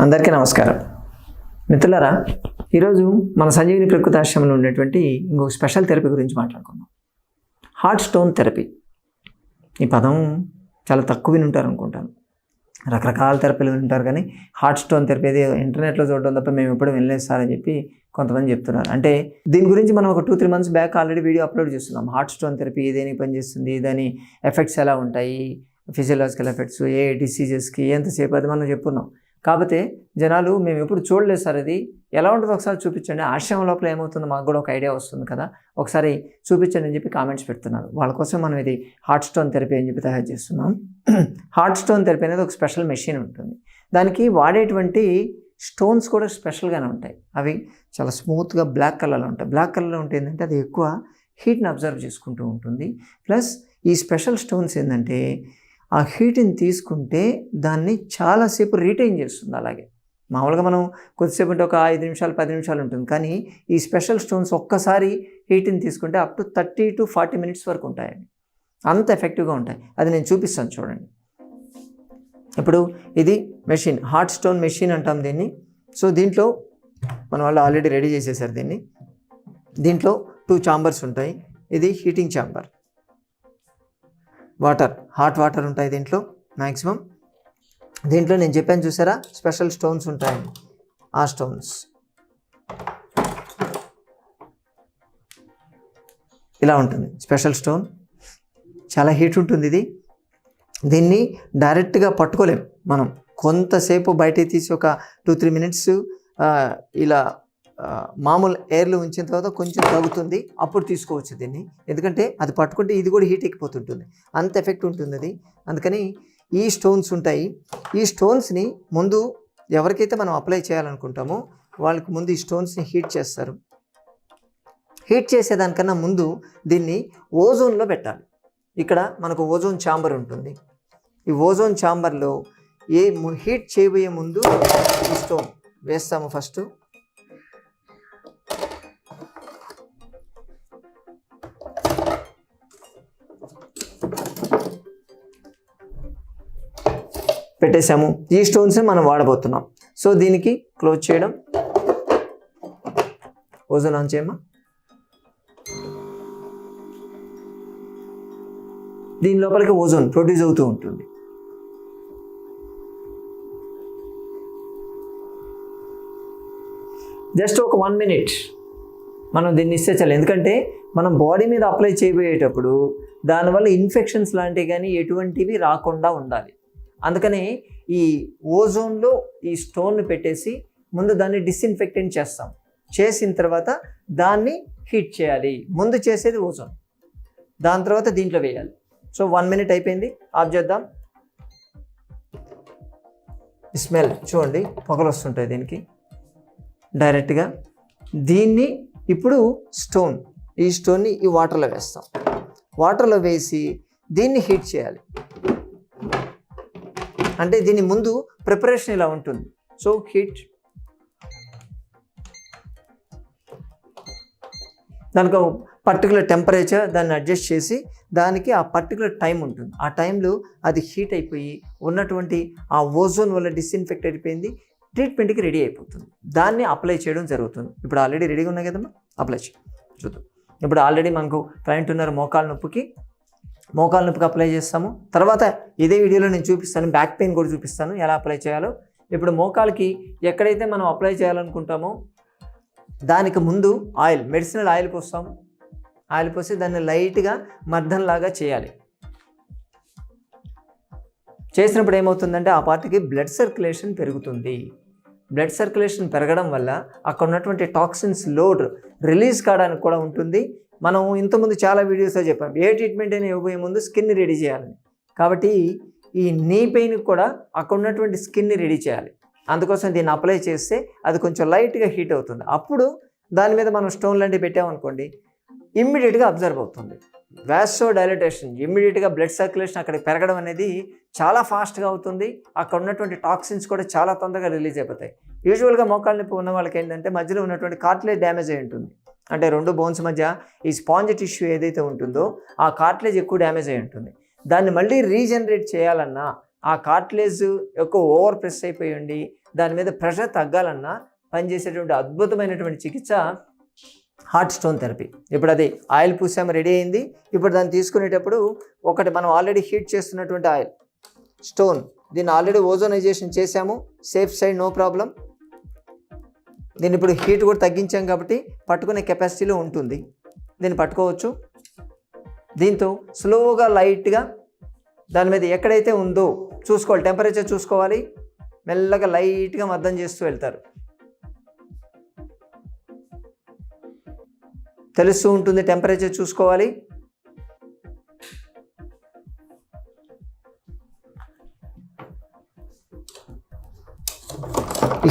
అందరికీ నమస్కారం. మిత్రులారా ఈరోజు మన సంజీవిని ప్రకృతి ఆశ్రమంలో ఉండేటువంటి ఇంకొక స్పెషల్ థెరపీ గురించి మాట్లాడుకుందాం. Heart stone therapy. ఈ పదం చాలా తక్కువ విని ఉంటారు అనుకుంటాను. రకరకాల థెరపీలు వింటారు కానీ హార్ట్ స్టోన్ థెరపీ అది ఇంటర్నెట్లో చూడడం తప్ప మేము ఎప్పుడు వినలేదు సార్ అని చెప్పి కొంతమంది చెప్తున్నారు. అంటే దీని గురించి మనం ఒక two three months back already video upload చేస్తున్నాం. హార్ట్ స్టోన్ థెరపీ దేనికి పనిచేస్తుంది దాని ఎఫెక్ట్స్ ఎలా ఉంటాయి ఫిజియలాజికల్ ఎఫెక్ట్స్ ఏ డిసీజెస్కి ఎంతసేపు అది మనం చెప్పున్నాం. కాకపోతే జనాలు మేము ఎప్పుడు చూడలేదు సార్ అది. ఎలా ఉంటుందో ఒకసారి చూపించండి. ఆశ్రమం లోపల ఏమవుతుందో మాకు కూడా ఒక ఐడియా వస్తుంది కదా. ఒకసారి చూపించండి అని చెప్పి కామెంట్స్ పెడుతున్నారు. వాళ్ళ కోసం మనం ఇది హార్ట్ స్టోన్ థెరపీ అని చెప్పి తయారు చేస్తున్నాం. హార్ట్ స్టోన్ థెరపీ అనేది ఒక స్పెషల్ మెషిన్ ఉంటుంది. దానికి వాడేటువంటి స్టోన్స్ కూడా స్పెషల్గానే ఉంటాయి. అవి చాలా స్మూత్గా బ్లాక్ కలర్లో ఉంటాయి. బ్లాక్ కలర్లో ఉంటే ఏంటంటే అది ఎక్కువ హీట్ని అబ్జర్వ్ చేసుకుంటూ ఉంటుంది. ప్లస్ ఈ స్పెషల్ స్టోన్స్ ఏంటంటే ఆ హీట్ని తీసుకుంటే దాన్ని చాలాసేపు రీటైన్ చేస్తుంది అలాగే. మామూలుగా మనం కొద్దిసేపు అంటే ఒక ఐదు నిమిషాలు పది నిమిషాలు ఉంటుంది. కానీ ఈ స్పెషల్ స్టోన్స్ ఒక్కసారి హీట్ని తీసుకుంటే up to thirty to forty minutes వరకు ఉంటాయి అంత ఎఫెక్టివ్గా ఉంటాయి. అది నేను చూపిస్తాను చూడండి. ఇప్పుడు ఇది మెషిన్ హార్ట్ స్టోన్ మెషిన్ అంటాం దీన్ని. సో దీంట్లో మన వాళ్ళు ఆల్రెడీ రెడీ చేసేసారు దీన్ని. దీంట్లో టూ చాంబర్స్ ఉంటాయి. ఇది heating chamber water hot water ఉంటాయి దీంట్లో మ్యాక్సిమం దీంట్లో నేను చెప్పాను చూసారా? స్పెషల్ స్టోన్స్ ఉంటాయి. ఆ స్టోన్స్ ఇలా ఉంటుంది. స్పెషల్ స్టోన్ చాలా హీట్ ఉంటుంది ఇది. దీన్ని డైరెక్ట్గా పట్టుకోలేం మనం. కొంతసేపు బయటికి తీసి ఒక టూ త్రీ మినిట్స్ ఇలా మామూలు ఎయిర్లో ఉంచిన తర్వాత కొంచెం తగ్గుతుంది. అప్పుడు తీసుకోవచ్చు దీన్ని. ఎందుకంటే అది పట్టుకుంటే ఇది కూడా హీట్ ఎక్కిపోతుంటుంది. అంత ఎఫెక్ట్ ఉంటుంది అది. అందుకని ఈ స్టోన్స్ ఉంటాయి. ఈ స్టోన్స్ని ముందు ఎవరికైతే మనం అప్లై చేయాలనుకుంటామో వాళ్ళకి ముందు ఈ స్టోన్స్ని హీట్ చేస్తారు. హీట్ చేసేదానికన్నా ముందు దీన్ని ఓజోన్లో పెట్టాలి. ఇక్కడ మనకు ఓజోన్ ఛాంబర్ ఉంటుంది. ఈ ఓజోన్ ఛాంబర్లో ఏ ము- హీట్ చేయబోయే ముందు ఈ స్టోన్ వేస్తాము ఫస్ట్ పెట్టేశాము. ఈ స్టోన్స్ మనం వాడబోతున్నాం. సో దీనికి క్లోజ్ చేయడం. ఓజోన్ ఆన్ చేయమా దీని లోపలికి ఓజోన్ ప్రొడ్యూస్ అవుతూ ఉంటుంది. జస్ట్ ఒక వన్ మినిట్ మనం దీన్ని ఇస్తే చాలు ఎందుకంటే మనం బాడీ మీద అప్లై చేయబోయేటప్పుడు దానివల్ల ఇన్ఫెక్షన్స్ లాంటివి కానీ ఎటువంటివి రాకుండా ఉండాలి. అందుకని ఈ ఓజోన్లో ఈ స్టోన్ని పెట్టేసి ముందు దాన్ని డిస్ఇన్ఫెక్టెంట్ చేస్తాం. చేసిన తర్వాత దాన్ని హీట్ చేయాలి. ముందు చేసేది ఓజోన్. దాని తర్వాత దీంట్లో వేయాలి. సో వన్ మినిట్ అయిపోయింది. ఆఫ్ చేద్దాం. స్మెల్ చూడండి పొగలు వస్తుంటాయి దీనికి. డైరెక్ట్గా దీన్ని ఇప్పుడు స్టోన్ ఈ స్టోన్ని ఈ వాటర్లో వేస్తాం. వాటర్లో వేసి దీన్ని హీట్ చేయాలి. అంటే దీని ముందు ప్రిపరేషన్ ఇలా ఉంటుంది? సో హీట్ దానికి ఒక పర్టికులర్ టెంపరేచర్ దాన్ని అడ్జస్ట్ చేసి దానికి ఆ పర్టికులర్ టైం ఉంటుంది. ఆ టైంలో అది హీట్ అయిపోయి ఉన్నటువంటి ఆ ఓజోన్ వల్ల డిస్ఇన్ఫెక్ట్ అయిపోయింది. ట్రీట్మెంట్కి రెడీ అయిపోతుంది. దాన్ని అప్లై చేయడం జరుగుతుంది. ఇప్పుడు ఆల్రెడీ రెడీగా ఉన్నాయి కదమ్మా? అప్లై చేయి. చూద్దాం. ఇప్పుడు ఆల్రెడీ మనకు క్లయింట్ ఉన్నారు మోకాళ్ళ నొప్పికి. మోకాలు నొప్పికి అప్లై చేస్తాము. తర్వాత ఇదే వీడియోలో నేను చూపిస్తాను బ్యాక్ పెయిన్ కూడా చూపిస్తాను ఎలా అప్లై చేయాలో. ఇప్పుడు మోకాలకి ఎక్కడైతే మనం అప్లై చేయాలనుకుంటామో దానికి ముందు ఆయిల్ మెడిసినల్ ఆయిల్ పోస్తాము. ఆయిల్ పోసి దాన్ని లైట్గా మర్దనలాగా చేయాలి. చేసినప్పుడు ఏమవుతుందంటే ఆ పార్టీకి బ్లడ్ సర్క్యులేషన్ పెరుగుతుంది. బ్లడ్ సర్క్యులేషన్ పెరగడం వల్ల అక్కడ ఉన్నటువంటి టాక్సిన్స్ లోడ్ రిలీజ్ కావడానికి కూడా ఉంటుంది. మనం ఇంతకుముందు చాలా వీడియోస్లో చెప్పాం ఏ ట్రీట్మెంట్ అయినా ఇవ్వబోయే ముందు స్కిన్ని రెడీ చేయాలని. కాబట్టి ఈ నీ పెయిన్కి కూడా అక్కడ ఉన్నటువంటి స్కిన్ని రెడీ చేయాలి. అందుకోసం దీన్ని అప్లై చేస్తే అది కొంచెం లైట్గా హీట్ అవుతుంది. అప్పుడు దాని మీద మనం స్టోన్ లాంటివి పెట్టామనుకోండి ఇమ్మీడియట్గా అబ్జర్వ్ అవుతుంది. వ్యాసో డైలటేషన్ ఇమ్మీడియట్గా బ్లడ్ సర్క్యులేషన్ అక్కడికి పెరగడం అనేది చాలా ఫాస్ట్గా అవుతుంది. అక్కడ ఉన్నటువంటి టాక్సిన్స్ కూడా చాలా తొందరగా రిలీజ్ అయిపోతాయి. యూజువల్గా మోకాళ్ళ నొప్పి ఉన్న వాళ్ళకి ఏంటంటే మధ్యలో ఉన్నటువంటి కార్ట్లే డ్యామేజ్ అయి ఉంటుంది. అంటే రెండు బోన్స్ మధ్య ఈ స్పాంజ్ టిష్యూ ఏదైతే ఉంటుందో ఆ కార్ట్లేజ్ ఎక్కువ డ్యామేజ్ అయి ఉంటుంది. దాన్ని మళ్ళీ రీజనరేట్ చేయాలన్నా ఆ కార్ట్లేజ్ యొక్క ఓవర్ ప్రెస్ అయిపోయి ఉండి దాని మీద ప్రెషర్ తగ్గాలన్నా పనిచేసేటువంటి అద్భుతమైనటువంటి చికిత్స హార్ట్ స్టోన్ థెరపీ. ఇప్పుడు అది ఆయిల్ పూసాము రెడీ అయింది. ఇప్పుడు దాన్ని తీసుకునేటప్పుడు ఒకటి మనం ఆల్రెడీ హీట్ చేస్తున్నటువంటి ఆయిల్ స్టోన్ దీన్ని ఆల్రెడీ ఓజోనైజేషన్ చేశాము. Safe side no problem. దీన్ని ఇప్పుడు హీట్ కూడా తగ్గించాం కాబట్టి పట్టుకునే కెపాసిటీలో ఉంటుంది. దీన్ని పట్టుకోవచ్చు. దీంతో స్లోగా లైట్గా దాని మీద ఎక్కడైతే ఉందో చూసుకోవాలి. టెంపరేచర్ చూసుకోవాలి. మెల్లగా లైట్గా మద్దం చేస్తూ వెళ్తారు. తెలుస్తూ ఉంటుంది టెంపరేచర్ చూసుకోవాలి.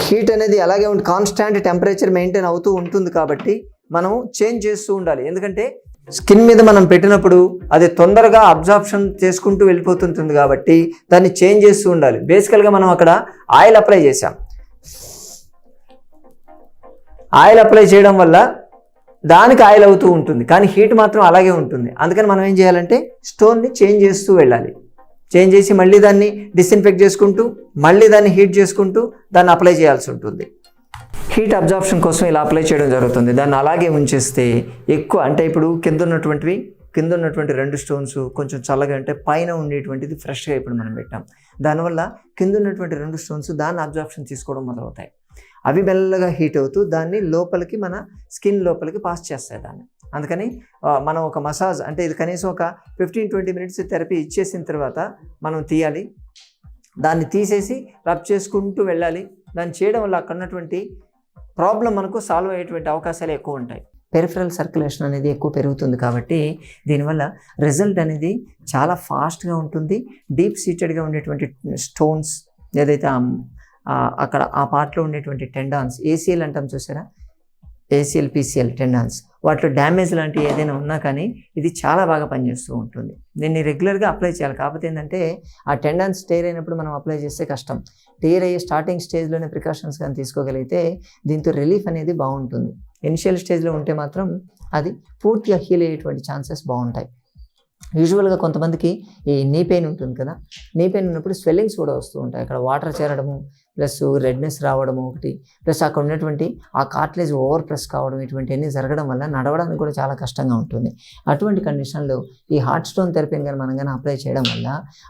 హీట్ అనేది అలాగే ఉంటుంది కాన్స్టాంట్ టెంపరేచర్ మెయింటైన్ అవుతూ ఉంటుంది కాబట్టి మనం చేంజ్ చేస్తూ ఉండాలి. ఎందుకంటే స్కిన్ మీద మనం పెట్టినప్పుడు అది తొందరగా అబ్జార్ప్షన్ చేసుకుంటూ వెళ్ళిపోతుంటుంది కాబట్టి దాన్ని చేంజ్ చేస్తూ ఉండాలి. బేసికల్గా మనం అక్కడ ఆయిల్ అప్లై చేసాం ఆయిల్ అప్లై చేయడం వల్ల దానికి ఆయిల్ అవుతూ ఉంటుంది. కానీ హీట్ మాత్రం అలాగే ఉంటుంది. అందుకని మనం ఏం చేయాలంటే స్టోన్ని చేంజ్ చేస్తూ వెళ్ళాలి. చేంజ్ చేసి మళ్ళీ దాన్ని డిస్ఇన్ఫెక్ట్ చేసుకుంటూ మళ్ళీ దాన్ని హీట్ చేసుకుంటూ దాన్ని అప్లై చేయాల్సి ఉంటుంది. హీట్ అబ్జార్ప్షన్ కోసం ఇలా అప్లై చేయడం జరుగుతుంది. దాన్ని అలాగే ఉంచేస్తే ఎక్కువ అంటే ఇప్పుడు కింద ఉన్నటువంటివి కింద ఉన్నటువంటి రెండు స్టోన్స్ కొంచెం చల్లగా అంటే పైన ఉండేటువంటిది ఫ్రెష్గా ఇప్పుడు మనం పెట్టాం. దానివల్ల కింద ఉన్నటువంటి రెండు స్టోన్స్ దాన్ని అబ్జార్ప్షన్ తీసుకోవడం మొదలవుతాయి. అవి మెల్లగా హీట్ అవుతూ దాన్ని లోపలికి మన స్కిన్ లోపలికి పాస్ చేస్తాయి దాన్ని. అందుకని మనం ఒక మసాజ్ అంటే ఇది కనీసం ఒక ఫిఫ్టీన్ ట్వంటీ మినిట్స్ థెరపీ ఇచ్చేసిన తర్వాత మనం తీయాలి. దాన్ని తీసేసి రబ్ చేసుకుంటూ వెళ్ళాలి. దాన్ని చేయడం వల్ల అక్కడ ఉన్నటువంటి ప్రాబ్లం మనకు సాల్వ్ అయ్యేటువంటి అవకాశాలు ఎక్కువ ఉంటాయి. పెరిఫరల్ సర్క్యులేషన్ అనేది ఎక్కువ పెరుగుతుంది కాబట్టి దీనివల్ల రిజల్ట్ అనేది చాలా ఫాస్ట్గా ఉంటుంది. డీప్ సీటెడ్గా ఉండేటువంటి స్టోన్స్ ఏదైతే అక్కడ ఆ పార్ట్లో ఉండేటువంటి టెండాన్స్ ఏసీఎల్ అంటాం చూసారా? ACL PCL tendons. వాటిలో డ్యామేజ్ లాంటివి ఏదైనా ఉన్నా కానీ ఇది చాలా బాగా పనిచేస్తూ ఉంటుంది. దీన్ని రెగ్యులర్గా అప్లై చేయాలి. కాకపోతే ఏంటంటే ఆ టెండాన్స్ టేర్ అయినప్పుడు మనం అప్లై చేస్తే కష్టం. టేర్ అయ్యే స్టార్టింగ్ స్టేజ్లోనే ప్రికాషన్స్ కానీ తీసుకోగలిగితే దీంతో రిలీఫ్ అనేది బాగుంటుంది. ఇనిషియల్ స్టేజ్లో ఉంటే మాత్రం అది పూర్తిగా హీల్ అయ్యేటువంటి ఛాన్సెస్ బాగుంటాయి. యూజువల్గా కొంతమందికి ఈ నీ పెయిన్ ఉంటుంది కదా. నీ పెయిన్ ఉన్నప్పుడు స్వెల్లింగ్స్ కూడా వస్తూ ఉంటాయి. అక్కడ వాటర్ చేరడము ప్లస్ రెడ్నెస్ రావడము ఒకటి. ప్లస్ అక్కడ ఉన్నటువంటి ఆ కార్ట్లేజ్ ఓవర్ ప్రెస్ కావడం ఇటువంటివన్నీ జరగడం వల్ల నడవడానికి కూడా చాలా కష్టంగా ఉంటుంది. అటువంటి కండిషన్లో ఈ హార్ట్ స్టోన్ థెరపీని కానీ మనం కానీ అప్లై చేయడం వల్ల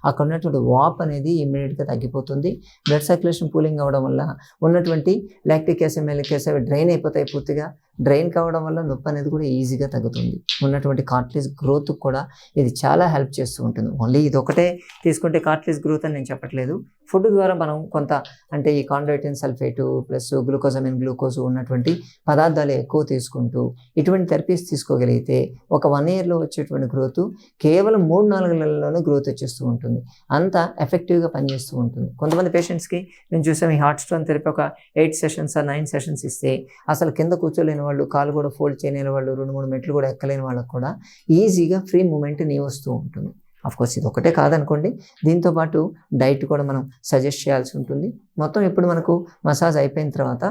అక్కడ ఉన్నటువంటి వాప్ అనేది ఇమ్మీడియట్గా తగ్గిపోతుంది. బ్లడ్ సర్క్యులేషన్ కూలింగ్ అవ్వడం వల్ల ఉన్నటువంటి లాక్టిక్ యాసిడ్ మెలిక్ డ్రైన్ అయిపోతాయి పూర్తిగా. డ్రైన్ కావడం వల్ల నొప్పి అనేది కూడా ఈజీగా తగ్గుతుంది. ఉన్నటువంటి కార్ట్లేజ్ గ్రోత్ కూడా ఇది చాలా హెల్ప్ చేస్తూ ఉంటుంది. ఓన్లీ ఇది ఒకటే తీసుకుంటే కార్ట్లేజ్ గ్రోత్ అని నేను చెప్పట్లేదు. ఫుడ్ ద్వారా మనం కొంత అంటే ఈ chondroitin sulphate plus glucosamine glucose ఉన్నటువంటి పదార్థాలు ఎక్కువ తీసుకుంటూ ఇటువంటి థెరపీస్ తీసుకోగలిగితే ఒక వన్ ఇయర్లో వచ్చేటువంటి గ్రోత్ కేవలం మూడు నాలుగు నెలల్లోనే గ్రోత్ వచ్చేస్తూ ఉంటుంది. అంత ఎఫెక్టివ్గా పనిచేస్తూ ఉంటుంది. కొంతమంది పేషెంట్స్కి నేను చూసాం ఈ హార్ట్ స్టోన్ థెరపీ ఒక ఎయిట్ సెషన్స్ నైన్ సెషన్స్ ఇస్తే అసలు కింద కూర్చోలేని వాళ్ళు కాలు కూడా ఫోల్డ్ చేయలేని వాళ్ళు రెండు మూడు మెట్లు కూడా ఎక్కలేని వాళ్ళకు కూడా ఈజీగా ఫ్రీ మూమెంట్ నీ వస్తూ ఉంటుంది కోర్స్ ఇది ఒకటే కాదనుకోండి. దీంతో పాటు డైట్ కూడా మనం సజెస్ట్ చేయాల్సి ఉంటుంది. మొత్తం ఇప్పుడు మనకు మసాజ్ అయిపోయిన తర్వాత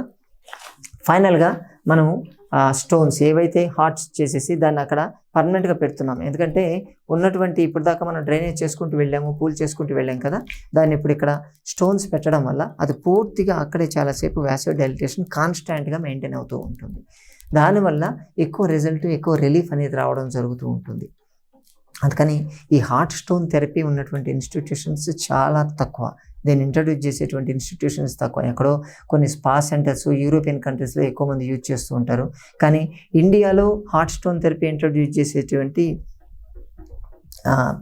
ఫైనల్గా మనము స్టోన్స్ ఏవైతే హార్ట్స్ చేసేసి దాన్ని అక్కడ పర్మనెంట్గా పెడుతున్నాం. ఎందుకంటే ఉన్నటువంటి ఇప్పుడు దాకా మనం డ్రైనేజ్ చేసుకుంటూ వెళ్ళాము పూల్ చేసుకుంటూ వెళ్ళాం కదా దాన్ని ఇప్పుడు ఇక్కడ స్టోన్స్ పెట్టడం వల్ల అది పూర్తిగా అక్కడే చాలాసేపు వ్యాసివ్ డైలిటేషన్ కాన్స్టాంట్గా మెయింటైన్ అవుతూ ఉంటుంది. దానివల్ల ఎక్కువ రిజల్ట్ ఎక్కువ రిలీఫ్ అనేది రావడం జరుగుతూ ఉంటుంది. అందుకని ఈ హార్ట్ స్టోన్ థెరపీ ఉన్నటువంటి ఇన్స్టిట్యూషన్స్ చాలా తక్కువ. దీన్ని ఇంట్రడ్యూస్ చేసేటువంటి ఇన్స్టిట్యూషన్స్ తక్కువ. ఎక్కడో కొన్ని స్పా సెంటర్స్ యూరోపియన్ కంట్రీస్లో ఎక్కువ మంది యూజ్ చేస్తూ ఉంటారు. కానీ ఇండియాలో హార్ట్ స్టోన్ థెరపీ ఇంట్రడ్యూస్ చేసేటువంటి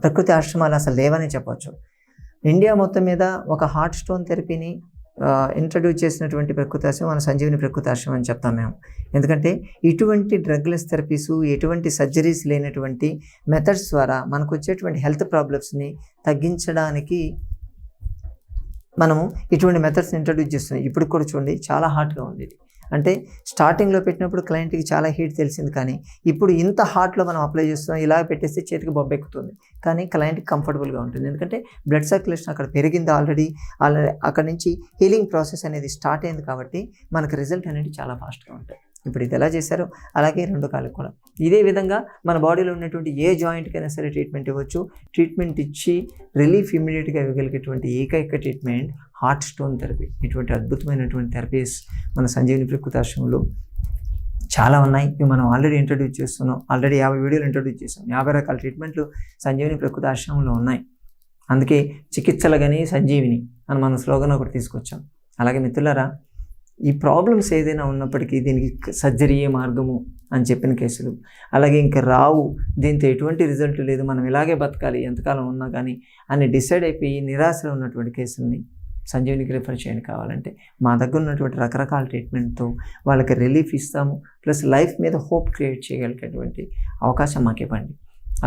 ప్రకృతి ఆశ్రమాలు అసలు లేవని చెప్పవచ్చు ఇండియా మొత్తం మీద ఒక హార్ట్ స్టోన్ థెరపీని ఇంట్రడ్యూస్ చేసినటువంటి ప్రకృతి ఆశ్రమం మన సంజీవిని ప్రకృతి ఆశ్రమం అని చెప్తాం మేము. ఎందుకంటే ఇటువంటి డ్రగ్లెస్ థెరపీస్ ఎటువంటి సర్జరీస్ లేనటువంటి మెథడ్స్ ద్వారా మనకు వచ్చేటువంటి హెల్త్ ప్రాబ్లమ్స్ని తగ్గించడానికి మనము ఇటువంటి మెథడ్స్ ఇంట్రడ్యూస్ చేస్తున్నాం. ఇప్పుడు కూడా చూడండి చాలా హాట్గా ఉంది ఇది. అంటే స్టార్టింగ్లో పెట్టినప్పుడు క్లయింట్కి చాలా హీట్ తెలిసింది కానీ ఇప్పుడు ఇంత హాట్లో మనం అప్లై చేస్తున్నాం ఇలా పెట్టేస్తే చేతికి బొబ్బెక్కుతుంది కానీ క్లయింట్కి కంఫర్టబుల్గా ఉంటుంది. ఎందుకంటే బ్లడ్ సర్క్యులేషన్ అక్కడ పెరిగింది ఆల్రెడీ ఆల్రెడీ అక్కడ నుంచి హీలింగ్ ప్రాసెస్ అనేది స్టార్ట్ అయింది కాబట్టి మనకు రిజల్ట్ అనేది చాలా ఫాస్ట్గా ఉంటుంది. ఇప్పుడు ఇది ఎలా చేశారో అలాగే రెండు కాళ్ళకు కూడా. ఇదే విధంగా మన బాడీలో ఉన్నటువంటి ఏ జాయింట్కైనా సరే ట్రీట్మెంట్ ఇవ్వచ్చు. ట్రీట్మెంట్ ఇచ్చి రిలీఫ్ ఇమీడియట్గా ఇవ్వగలిగేటువంటి ఏకైక ట్రీట్మెంట్ హార్ట్ స్టోన్ థెరపీ. ఇటువంటి అద్భుతమైనటువంటి థెరపీస్ మన సంజీవిని ప్రకృతాశ్రమంలో చాలా ఉన్నాయి. ఇవి మనం ఆల్రెడీ ఇంట్రడ్యూస్ చేస్తున్నాం. ఆల్రెడీ యాభై వీడియోలు ఇంట్రడ్యూస్ చేసాం యాభై రకాల ట్రీట్మెంట్లు సంజీవిని ప్రకృతి ఆశ్రమంలో ఉన్నాయి. అందుకే చికిత్సలగని సంజీవిని అని మన స్లోగన్ ఒకటి తీసుకొచ్చాం. అలాగే మిత్రులారా ఈ ప్రాబ్లమ్స్ ఏదైనా ఉన్నప్పటికీ దీనికి సర్జరీయే మార్గము అని చెప్పిన కేసులు. అలాగే ఇంకా రావు దీంతో ఎటువంటి రిజల్ట్ లేదు మనం ఇలాగే బతకాలి ఎంతకాలం ఉన్నా కానీ అని డిసైడ్ అయిపోయి నిరాశలో ఉన్నటువంటి కేసుల్ని సంజీవునికి రిఫర్ చేయండి కావాలంటే. మా దగ్గర ఉన్నటువంటి రకరకాల ట్రీట్మెంట్తో వాళ్ళకి రిలీఫ్ ఇస్తాము ప్లస్ లైఫ్ మీద హోప్ క్రియేట్ చేయగలిగేటువంటి అవకాశం మాకు ఇవ్వండి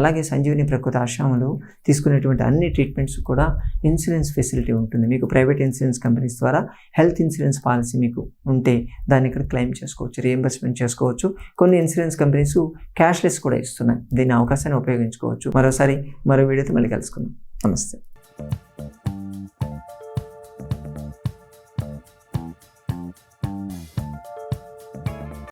అలాగే సంజీవిని ప్రకృతి ఆశ్రమంలో తీసుకునేటువంటి అన్ని ట్రీట్మెంట్స్ కూడా ఇన్సూరెన్స్ ఫెసిలిటీ ఉంటుంది. మీకు ప్రైవేట్ ఇన్సూరెన్స్ కంపెనీస్ ద్వారా హెల్త్ ఇన్సూరెన్స్ పాలసీ మీకు ఉంటే దాన్ని ఇక్కడ క్లెయిమ్ చేసుకోవచ్చు రియంబర్స్మెంట్ చేసుకోవచ్చు. కొన్ని ఇన్సూరెన్స్ కంపెనీస్ క్యాష్లెస్ కూడా ఇస్తున్నాయి. దీని అవకాశాన్ని ఉపయోగించుకోవచ్చు. మరోసారి మరో వీడియోతో మళ్ళీ కలుసుకుందాం. నమస్తే.